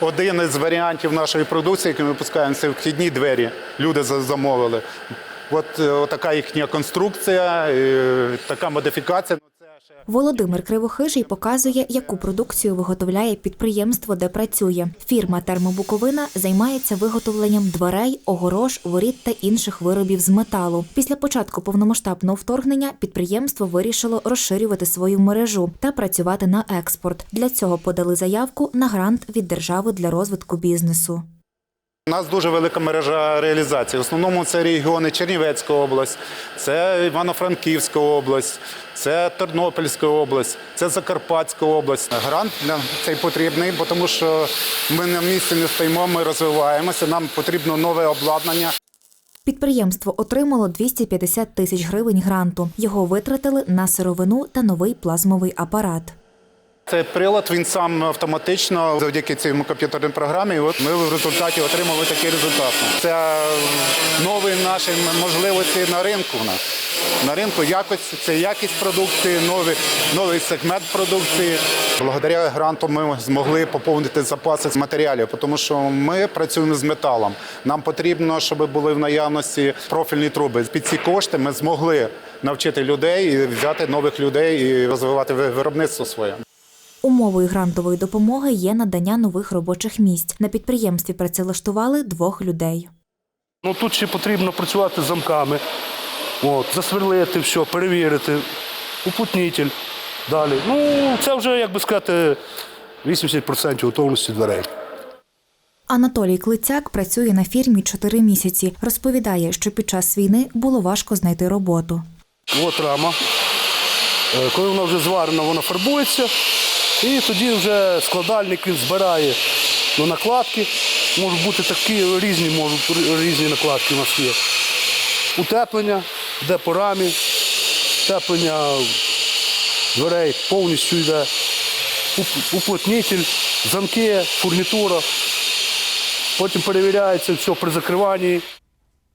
Один із варіантів нашої продукції, який ми випускаємо, це вхідні двері. Люди замовили. От е, така їхня конструкція, е, така модифікація. Володимир Кривохижий показує, яку продукцію виготовляє підприємство, де працює. Фірма Термобуковина займається виготовленням дверей, огорож, воріт та інших виробів з металу. Після початку повномасштабного вторгнення підприємство вирішило розширювати свою мережу та працювати на експорт. Для цього подали заявку на грант від держави для розвитку бізнесу. У нас дуже велика мережа реалізації. В основному це регіони Чернівецька область, це Івано-Франківська область, це Тернопільська область, це Закарпатська область. Грант для цей потрібний, тому що ми на місці не стоїмо, ми розвиваємося. Нам потрібно нове обладнання. Підприємство отримало 250 тисяч гривень гранту. Його витратили на сировину та новий плазмовий апарат. Цей прилад він сам автоматично завдяки цьому комп'ютерній програмі. От ми в результаті отримали такий результат. Це нові наші можливості на ринку. На ринку якості це якість продукції, новий, новий сегмент продукції. Благодаря гранту ми змогли поповнити запаси з матеріалів, тому що ми працюємо з металом. Нам потрібно, щоб були в наявності профільні труби. Під ці кошти ми змогли навчити людей і взяти нових людей і розвивати виробництво своє. Умовою грантової допомоги є надання нових робочих місць. На підприємстві працевлаштували двох людей. Ну тут ще потрібно працювати з замками, от, засверлити все, перевірити, уплотнитель. Далі. Ну, це вже, як би сказати, 80% готовності дверей. Анатолій Клицяк працює на фірмі 4 місяці. Розповідає, що під час війни було важко знайти роботу. От рама. Е, Коли вона вже зварена, вона фарбується. І тоді вже складальник він збирає на накладки. Можуть бути такі різні, можуть різні накладки у нас є. Утеплення, де по рамі, утеплення дверей повністю йде. Уп- Уплотнитель, замки, фурнітура. Потім перевіряється все при закриванні.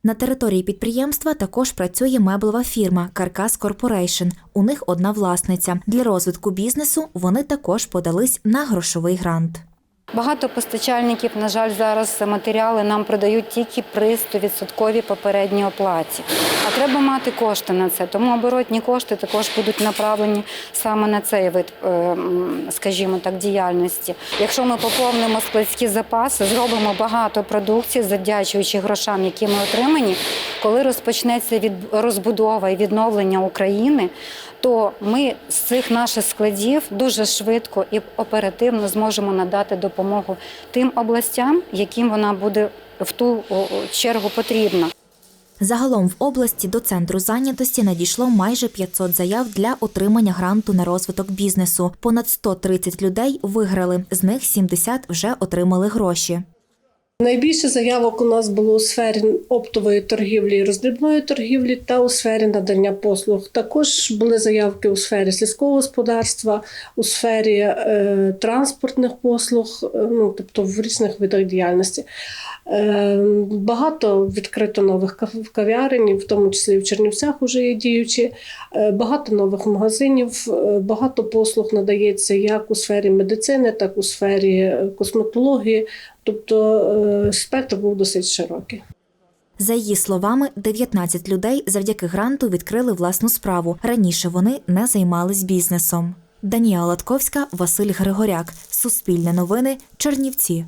На території підприємства також працює меблова фірма Каркас Корпорейшн. У них одна власниця. Для розвитку бізнесу вони також подались на грошовий грант. Багато постачальників, на жаль, зараз матеріали нам продають тільки при 100% попередній оплаті. А треба мати кошти на це. Тому оборотні кошти також будуть направлені саме на цей вид, е, скажімо так, діяльності. Якщо ми поповнимо складські запаси, зробимо багато продукції, завдячуючи грошам, які ми отримані, коли розпочнеться від розбудова і відновлення України, то ми з цих наших складів дуже швидко і оперативно зможемо надати допомогу тим областям, яким вона буде в ту чергу потрібна. Загалом в області до центру зайнятості надійшло майже 500 заяв для отримання гранту на розвиток бізнесу. Понад 130 людей виграли, з них 70 вже отримали гроші. Найбільше заявок у нас було у сфері оптової торгівлі і роздрібної торгівлі та у сфері надання послуг. Також були заявки у сфері сільського господарства, у сфері е, транспортних послуг, е, ну тобто в різних видах діяльності. Е, багато відкрито нових кав- кав'ярень, в тому числі в Чернівцях вже є діючі. Е, багато нових магазинів, е, багато послуг надається як у сфері медицини, так у сфері е, косметології. Тобто е, спектр був досить широкий. За її словами, 19 людей завдяки гранту відкрили власну справу. Раніше вони не займались бізнесом. Данія Латковська, Василь Григоряк. Суспільне новини. Чернівці.